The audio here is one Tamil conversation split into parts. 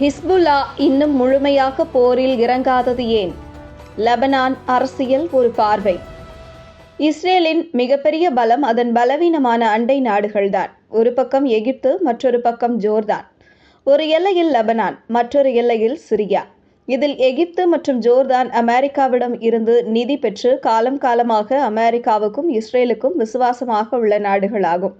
ஹிஸ்புல்லா இன்னும் முழுமையாக போரில் இறங்காதது ஏன்? லெபனான் அரசியல் ஒரு பார்வை. இஸ்ரேலின் மிகப்பெரிய பலம் அதன் பலவீனமான அண்டை நாடுகள்தான். ஒரு பக்கம் எகிப்து மற்றொரு பக்கம் ஜோர்தான். ஒரு எல்லையில் லெபனான் மற்றொரு எல்லையில் சிரியா. இதில் எகிப்து மற்றும் ஜோர்தான் அமெரிக்காவிடம் இருந்து நிதி பெற்று காலம் காலமாக அமெரிக்காவுக்கும் இஸ்ரேலுக்கும் விசுவாசமாக உள்ள நாடுகளாகும்.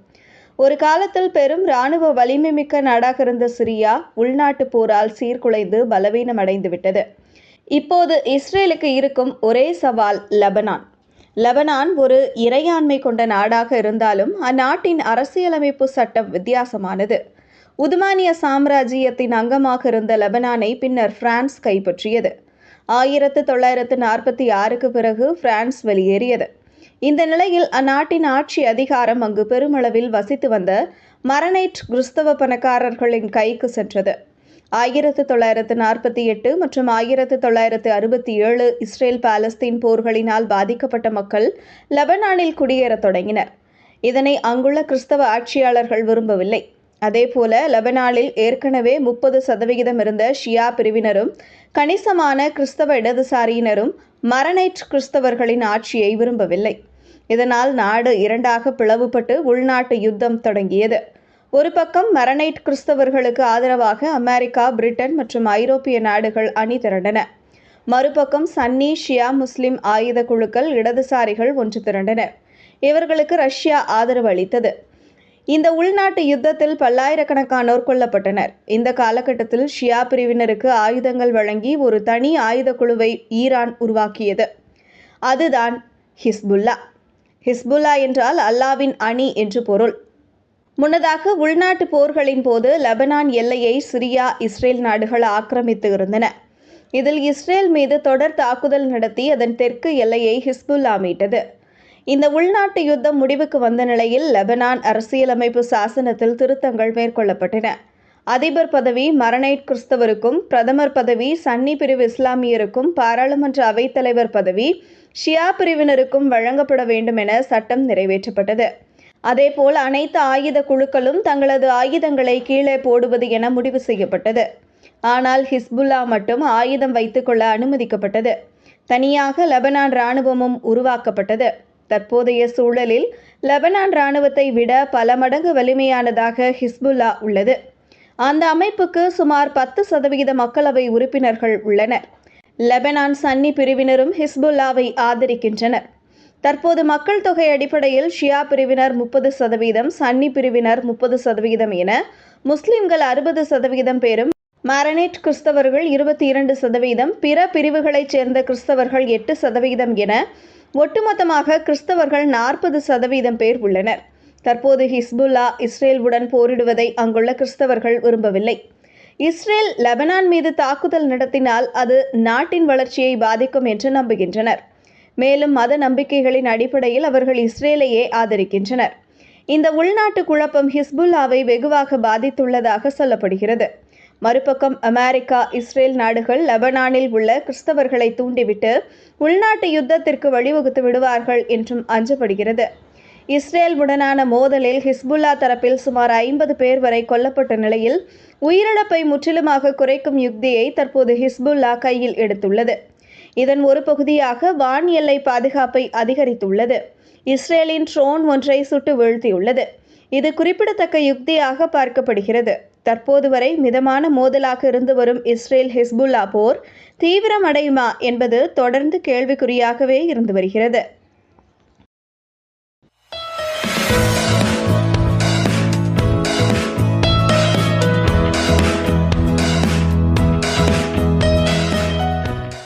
ஒரு காலத்தில் பெரும் இராணுவ வலிமை மிக்க நாடாக இருந்த சிரியா உள்நாட்டு போரால் சீர்குலைந்து பலவீனமடைந்து விட்டது இப்போது இஸ்ரேலுக்கு இருக்கும் ஒரே சவால் லெபனான். லெபனான் ஒரு இறையாண்மை கொண்ட நாடாக இருந்தாலும் அந்நாட்டின் அரசியலமைப்பு சட்டம் வித்தியாசமானது. உதுமானிய சாம்ராஜ்யத்தின் அங்கமாக இருந்த லெபனானை பின்னர் பிரான்ஸ் கைப்பற்றியது. ஆயிரத்து தொள்ளாயிரத்து நாற்பத்தி ஆறுக்கு பிறகு பிரான்ஸ் வெளியேறியது. இந்த நிலையில் அந்நாட்டின் ஆட்சி அதிகாரம் அங்கு பெருமளவில் வசித்து வந்த மரனைட் கிறிஸ்தவ பணக்காரர்களின் கைக்கு சென்றது. ஆயிரத்து தொள்ளாயிரத்து நாற்பத்தி எட்டு மற்றும் ஆயிரத்து தொள்ளாயிரத்து அறுபத்தி ஏழு இஸ்ரேல் பாலஸ்தீன் போர்களினால் பாதிக்கப்பட்ட மக்கள் லெபனானில் குடியேறத் தொடங்கினர். இதனை அங்குள்ள கிறிஸ்தவ ஆட்சியாளர்கள் விரும்பவில்லை. அதேபோல லெபனானில் ஏற்கனவே முப்பது சதவிகிதம் இருந்த ஷியா பிரிவினரும் கணிசமான கிறிஸ்தவ இடதுசாரியினரும் மரனைட் கிறிஸ்தவர்களின் ஆட்சியை விரும்பவில்லை. இதனால் நாடு இரண்டாக பிளவுபட்டு உள்நாட்டு யுத்தம் தொடங்கியது. ஒரு பக்கம் மரனைட் கிறிஸ்தவர்களுக்கு ஆதரவாக அமெரிக்கா பிரிட்டன் மற்றும் ஐரோப்பிய நாடுகள் அணி திரண்டன. மறுபக்கம் சன்னி ஷியா முஸ்லிம் ஆயுத குழுக்கள் இடதுசாரிகள் ஒன்று திரண்டனர் இவர்களுக்கு ரஷ்யா ஆதரவு அளித்தது. இந்த உள்நாட்டு யுத்தத்தில் பல்லாயிரக்கணக்கானோர் கொல்லப்பட்டனர். இந்த காலகட்டத்தில் ஷியா பிரிவினருக்கு ஆயுதங்கள் வழங்கி ஒரு தனி ஆயுத குழுவை ஈரான் உருவாக்கியது. அதுதான் ஹிஸ்புல்லா. ஹிஸ்புல்லா என்றால் அல்லாவின் அணி என்று பொருள். முன்னதாக உள்நாட்டு போர்களின் போது லெபனான் எல்லையை சிரியா இஸ்ரேல் நாடுகள் ஆக்கிரமித்து இருந்தன. இதில் இஸ்ரேல் மீது தொடர் தாக்குதல் நடத்தி அதன் தெற்கு எல்லையை ஹிஸ்புல்லா மீட்டது. இந்த உள்நாட்டு யுத்தம் முடிவுக்கு வந்த நிலையில் லெபனான் அரசியலமைப்பு சாசனத்தில் திருத்தங்கள் மேற்கொள்ளப்பட்டன. அதிபர் பதவி மரனைட் கிறிஸ்தவருக்கும் பிரதமர் பதவி சன்னி பிரிவு இஸ்லாமியருக்கும் பாராளுமன்ற அவைத்தலைவர் பதவி ஷியா பிரிவினருக்கும் வழங்கப்பட வேண்டும் என சட்டம் நிறைவேற்றப்பட்டது. அதேபோல் அனைத்து ஆயுத குழுக்களும் தங்களது ஆயுதங்களை கீழே போடுவது என முடிவு செய்யப்பட்டது. ஆனால் ஹிஸ்புல்லா மட்டும் ஆயுதம் வைத்துக்கொள்ள அனுமதிக்கப்பட்டது. தனியாக லெபனான் இராணுவமும் உருவாக்கப்பட்டது. தற்போதைய சூழலில் லெபனான் இராணுவத்தை விட பல மடங்கு வலிமையானதாக ஹிஸ்புல்லா உள்ளது. அந்த அமைப்புக்கு சுமார் பத்து சதவிகித மக்களவை உறுப்பினர்கள் உள்ளனர். லெபனான் சன்னி பிரிவினரும் ஹிஸ்புல்லாவை ஆதரிக்கின்றனர். தற்போது மக்கள் தொகை அடிப்படையில் ஷியா பிரிவினர் முப்பது சதவீதம் சன்னி பிரிவினர் முப்பது சதவிகிதம் என முஸ்லிம்கள் அறுபது சதவீதம் பேரும் மாரனேட் கிறிஸ்தவர்கள் இருபத்தி இரண்டு சதவீதம் பிற பிரிவுகளைச் சேர்ந்த கிறிஸ்தவர்கள் எட்டு சதவீதம் என ஒட்டுமொத்தமாக கிறிஸ்தவர்கள் நாற்பது சதவீதம் பேர் உள்ளனர். தற்போது ஹிஸ்புல்லா இஸ்ரேலுடன் போரிடுவதை அங்குள்ள கிறிஸ்தவர்கள் விரும்பவில்லை. இஸ்ரேல் லெபனான் மீது தாக்குதல் நடத்தினால் அது நாட்டின் வளர்ச்சியை பாதிக்கும் என்று நம்புகின்றனர். மேலும் மத நம்பிக்கைகளின் அடிப்படையில் அவர்கள் இஸ்ரேலையே ஆதரிக்கின்றனர். இந்த உள்நாட்டு குழப்பம் ஹிஸ்புல்லாவை வெகுவாக பாதித்துள்ளதாக சொல்லப்படுகிறது. மறுபக்கம் அமெரிக்கா இஸ்ரேல் நாடுகள் லெபனானில் உள்ள கிறிஸ்தவர்களை தூண்டிவிட்டு உள்நாட்டு யுத்தத்திற்கு வழிவகுத்து விடுவார்கள் என்றும் அஞ்சப்படுகிறது. இஸ்ரேலுடனான மோதலில் ஹிஸ்புல்லா தரப்பில் சுமார் ஐம்பது பேர் வரை கொல்லப்பட்ட நிலையில் உயிரிழப்பை முற்றிலுமாக குறைக்கும் யுக்தியை தற்போது ஹிஸ்புல்லா கையில் எடுத்துள்ளது. இதன் ஒரு பகுதியாக வான் எல்லை பாதுகாப்பை அதிகரித்துள்ளது. இஸ்ரேலின் ட்ரோன் ஒன்றை சுட்டு வீழ்த்தியுள்ளது. இது குறிப்பிடத்தக்க யுக்தியாக பார்க்கப்படுகிறது. தற்போது வரை மிதமான மோதலாக இருந்து வரும் இஸ்ரேல் ஹிஸ்புல்லா போர் தீவிரமடையுமா என்பது தொடர்ந்து கேள்விக்குறியாகவே இருந்து வருகிறது.